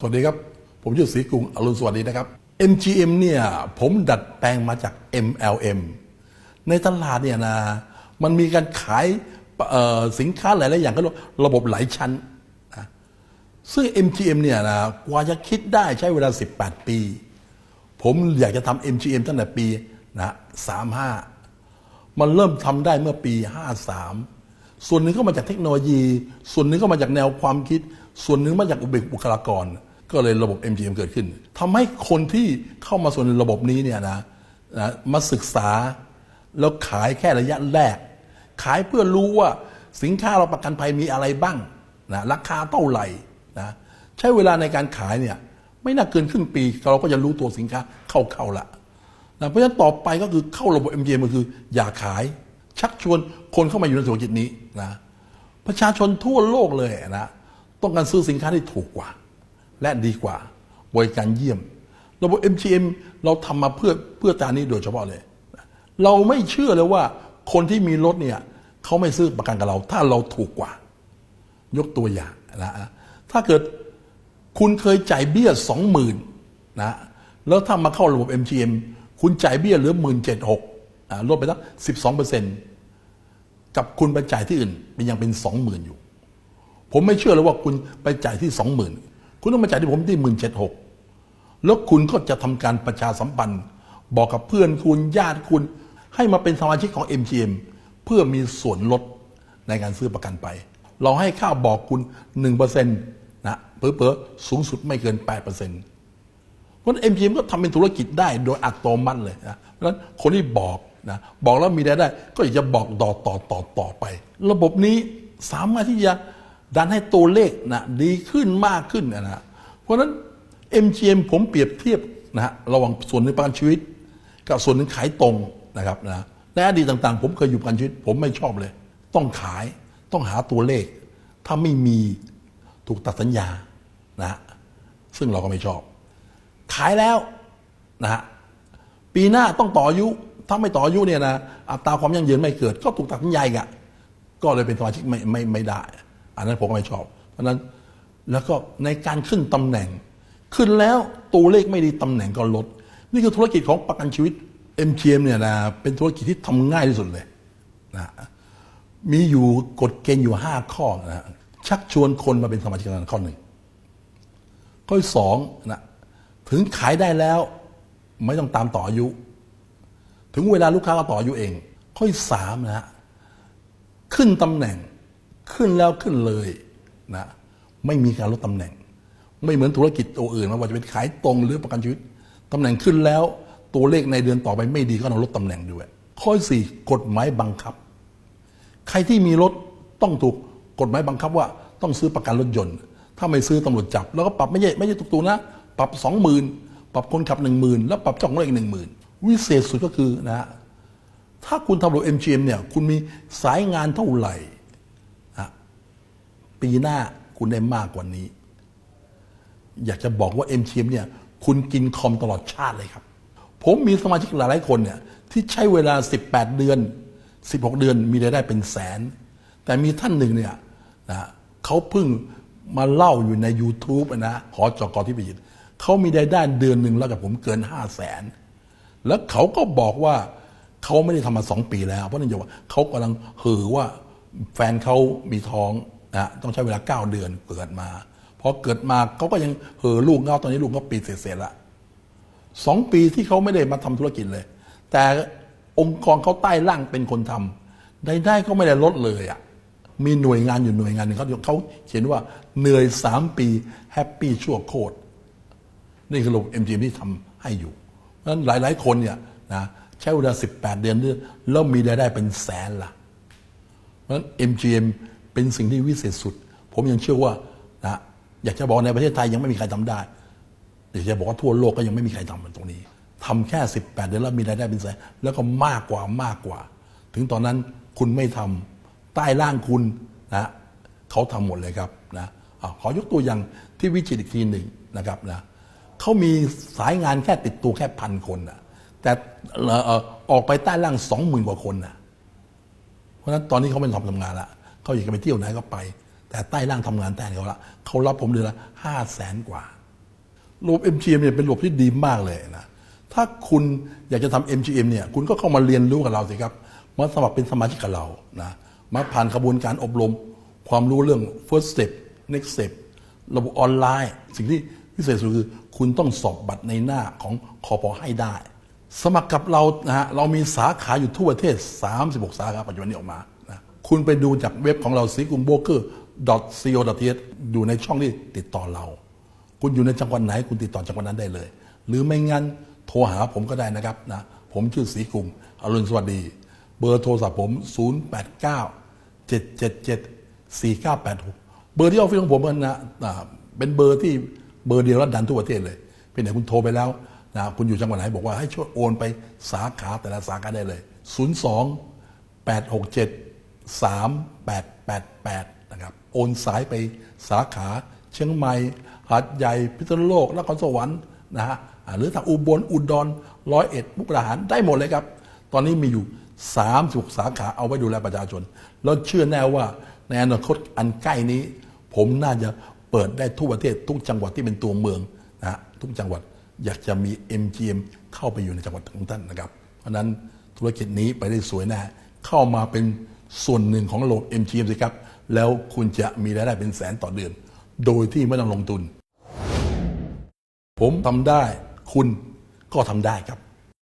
สวัสดีครับ ผมชื่อศรีกรุงอรุณสวัสดีนะครับ MGM เนี่ยผมดัดแปลงมาจาก MLM ในตลาดเนี่ยนะมันมีการขายสินค้าหลายๆอย่างก็เรียกว่าระบบหลายชั้นนะซึ่ง MGM เนี่ยนะกว่าจะคิดได้ใช้เวลา 18 ปี ผมอยากจะทำ MGM ตั้งแต่ปีนะ35 มันเริ่มทำได้เมื่อปี 53ส่วนหนึ่งก็มาจากเทคโนโลยี ส่วนหนึ่งก็มาจากแนวความคิด ส่วนหนึ่งมาจากอุเบกบุคลากร ก็เลยระบบ MGM เกิดขึ้นทำให้คนที่เข้ามาส่วนในระบบนี้เนี่ยนะนะมาศึกษา แล้วขายแค่ระยะแรก ขายเพื่อรู้ว่าสินค้าเราประกันภัยมีอะไรบ้างนะราคาเท่าไหร่นะใช้เวลาในการขายเนี่ยไม่น่าเกินครึ่งปีเราก็จะรู้ตัวสินค้าเข้าๆละนะเพราะฉะนั้นต่อไปก็คือเข้าระบบ MGM ก็คือ อย่าขาย ชักชวนคนเข้ามาอยู่ในธุรกิจนี้นะประชาชนทั่วโลกเลยนะต้องการซื้อสินค้าที่ถูกกว่า และดีกว่าบริการเยี่ยม ระบบ MGM เราทำมาเพื่อเพื่อการนี้โดยเฉพาะเลย เราไม่เชื่อเลยว่าคนที่มีรถเนี่ยเขาไม่ซื้อประกันกับเรา ถ้าเราถูกกว่า ยกตัวอย่างนะถ้าเกิดคุณเคยจ่ายเบี้ยสองหมื่นนะแล้วถ้ามาเข้าระบบ MGM คุณจ่ายเบี้ยเหลือหมื่นเจ็ดหกลดไปตั้งสิบสองเปอร์เซ็นต์กับคุณไปจ่ายที่อื่นมันยังเป็นสองหมื่นอยู่ ผมไม่เชื่อเลยว่าคุณไปจ่ายที่สองหมื่น คุณต้องมาจ่ายที่ผมที่หมื่นเจ็ดหกแล้วคุณก็จะทำการประชาสัมพันธ์ บอกกับเพื่อนคุณญาติคุณ ให้มาเป็นสมาชิกของ MGM เพื่อมีส่วนลดในการซื้อประกันไป เราให้ค่าบอกคุณ 1%นะเผลอๆสูงสุดไม่เกิน 8%เพราะฉะนั้น MGM ก็ทำเป็นธุรกิจได้โดยอัตโนมัติเลยนะเพราะฉะนั้นคนที่บอกนะบอกแล้วมีรายได้ ก็อยากจะบอกต่อต่อต่อต่อไป ระบบนี้สามารถที่จะ ดันให้ตัวเลขนะดีขึ้นมากขึ้นนะฮะเพราะฉะนั้น MGM ผมเปรียบเทียบนะฮะระหว่างส่วนหนึ่งประกันชีวิต กับส่วนหนึ่งขายตรงนะครับนะในอดีตต่างๆ ผมเคยอยู่ประกันชีวิต ผมไม่ชอบเลย ต้องขายต้องหาตัวเลข ถ้าไม่มีถูกตัดสัญญานะฮะซึ่งเราก็ไม่ชอบ ขายแล้วนะฮะปีหน้าต้องต่ออายุถ้าไม่ต่ออายุเนี่ยนะอัตราความยั่งยืนไม่เกิด ก็ถูกตัดสัญญาอีกอะก็เลยเป็นสมาชิกไม่ไม่ไม่ได้ อันนั้นผมก็ไม่ชอบ เพราะนั้นแล้วก็ในการขึ้นตำแหน่ง ขึ้นแล้วตัวเลขไม่ดีตำแหน่งก็ลด นี่คือธุรกิจของประกันชีวิต MGM เนี่ยนะเป็นธุรกิจที่ทำง่ายที่สุดเลยนะมีอยู่กฎเกณฑ์อยู่ห้าข้อนะชักชวนคนมาเป็นสมาชิกนั้นข้อหนึ่งข้อสองนะถึงขายได้แล้วไม่ต้องตามต่ออายุ ถึงเวลาลูกค้าก็ต่ออายุเอง ข้อสามนะฮะขึ้นตำแหน่ง ขึ้นแล้วขึ้นเลยนะไม่มีการลดตำแหน่ง ไม่เหมือนธุรกิจตัวอื่นม่ว่าจะเป็นขายตรงหรือประกันชีวิตตำแหน่งขึ้นแล้วตัวเลขในเดือนต่อไปไม่ดีก็ต้องลดตำแหน่งด้วย ข้อสี่กฎหมายบังคับ ใครที่มีรถต้องถูกกฎหมายบังคับว่าต้องซื้อประกันรถยนต์ ถ้าไม่ซื้อตำรวจจับ แล้วก็ปรับไม่ใช่ไม่ใช่ถูกๆนะ ปรับสองหมื่นปรับคนขับหนึ่งหมื่นแล้วปรับเจ้าของรถอีกหนึ่งหมื่นวิเศษสุดก็คือนะฮะถ้าคุณทำรถ MGM เนี่ยคุณมีสายงานเท่าไหร่ ปีหน้าคุณได้มากกว่านี้ อยากจะบอกว่า MGM เนี่ยคุณกินคอมตลอดชาติเลยครับ ผมมีสมาชิกหลายๆคนเนี่ยที่ใช้เวลา 18 เดือน 16 เดือนมีรายได้เป็นแสน แต่มีท่านหนึ่งเนี่ยนะเขาเพิ่งมาเล่าอยู่ใน YouTube นะหอจกที่ไปยินเขามีรายได้เดือนหนึ่งแล้วกับผมเกิน 5 0 0แสนแล้วเขาก็บอกว่าเขาไม่ได้ทำมาสองปีแล้ว เพราะนั่นจะว่าเขากำลังห่อว่าแฟนเขามีท้อง นะต้องใช้เวลา 9 เดือนเกิดมาพอเกิดมาเขาก็ยังเหอลูกเงาตอนนี้ลูกก็ปีเศษๆละสองปีที่เขาไม่ได้มาทำธุรกิจเลย แต่องค์กรเขาใต้ล่างเป็นคนทำได้ได้ก็ไม่ได้ลดเลยอะมีหน่วยงานอยู่หน่วยงานหนึ่งเขาเขาเขียนว่าเหนื่อยสามปีแฮปปี้ชั่วโคตรนี่คือระบบ MGM ที่ทำให้อยู่เพราะฉะนั้นหลาย ๆ คนเนี่ยนะใช้เวลา 18 เดือนแล้วมีรายได้เป็นแสนละเพราะฉะนั้น MGM เป็นสิ่งที่วิเศษสุด ผมยังเชื่อว่านะอยากจะบอกในประเทศไทยยังไม่มีใครทำได้อยากจะบอกว่าทั่วโลกก็ยังไม่มีใครทำมันตรงนี้ทำแค่ 18 เดือนแล้วมีรายได้เป็นแสนแล้วก็มากกว่ามากกว่า ถึงตอนนั้นคุณไม่ทำใต้ล่างคุณนะเขาทำหมดเลยครับนะอขอยกตัวอย่างที่วิจิตรอีกทีหนึ่งนะครับนะเขามีสายงานแค่ติดตัวแค่พันคนนะแต่ออออกไปใต้ล่างสองหมื่นกว่าคนนะเพราะฉะนั้นตอนนี้เขาไม่ทำทำงานละ เขาอยากจะไปเที่ยวไหนก็ไป แต่ใต้ล่างทำงานแทนเขาละเขารับผมเดือนละห้าแสนกว่าระบบ MGM เนี่ยเป็นระบบที่ดีมากเลยนะถ้าคุณอยากจะทำ MGM เนี่ยคุณก็เข้ามาเรียนรู้กับเราสิครับมาสมัครเป็นสมาชิกกับเรานะมาผ่านกระบวนการอบรม ความรู้เรื่อง first step next step ระบบออนไลน์ สิ่งที่พิเศษสุดคือคุณต้องสอบบัตรในหน้าของคอปอให้ได้ สมัครกับเรานะฮะเรามีสาขาอยู่ทั่วประเทศ 36 สาขาปัจจุบันนี้ออกมา คุณไปดูจากเว็บของเราสีกุมโบเกอร์ co th อยู่ในช่องที่ติดต่อเรา คุณอยู่ในจังหวัดไหน คุณติดต่อจังหวัดนั้นได้เลย หรือไม่งั้นโทรหาผมก็ได้นะครับนะผมชื่อศรีกรุงอรุณสวัสดี เบอร์โทรศัพท์ผม 089 777 4986 เบอร์ที่ออฟฟิศของผมนะอ่าเป็นเบอร์ที่เบอร์เดียวแล้วดันทั่วประเทศเลยเป็นไหนคุณโทรไปแล้วนะคุณอยู่จังหวัดไหนบอกว่าให้ช่วยโอนไปสาขาแต่ละสาขาได้เลย 02 867 3888 นะครับ โอนสายไปสาขาเชียงใหม่ หาดใหญ่ พิษณุโลกนครสวรรค์นะฮะหรือทางอุบลอุดรร้อยเอ็ดมุกดาหารได้หมดเลยครับ ตอนนี้มีอยู่36สาขาเอาไว้ดูแลประชาชน แล้วเชื่อแน่ว่าในอนาคตอันใกล้นี้ ผมน่าจะเปิดได้ทั่วประเทศทุกจังหวัดที่เป็นตัวเมืองนะฮะทุกจังหวัดอยากจะมี MGM เข้าไปอยู่ในจังหวัดของท่านนะครับ เพราะฉะนั้นธุรกิจนี้ไปได้สวยแน่เข้ามาเป็น ส่วนหนึ่งของระบบ MGM สิครับ แล้วคุณจะมีรายได้เป็นแสนต่อเดือน โดยที่ไม่ต้องลงทุน ผมทำได้ คุณก็ทำได้ครับ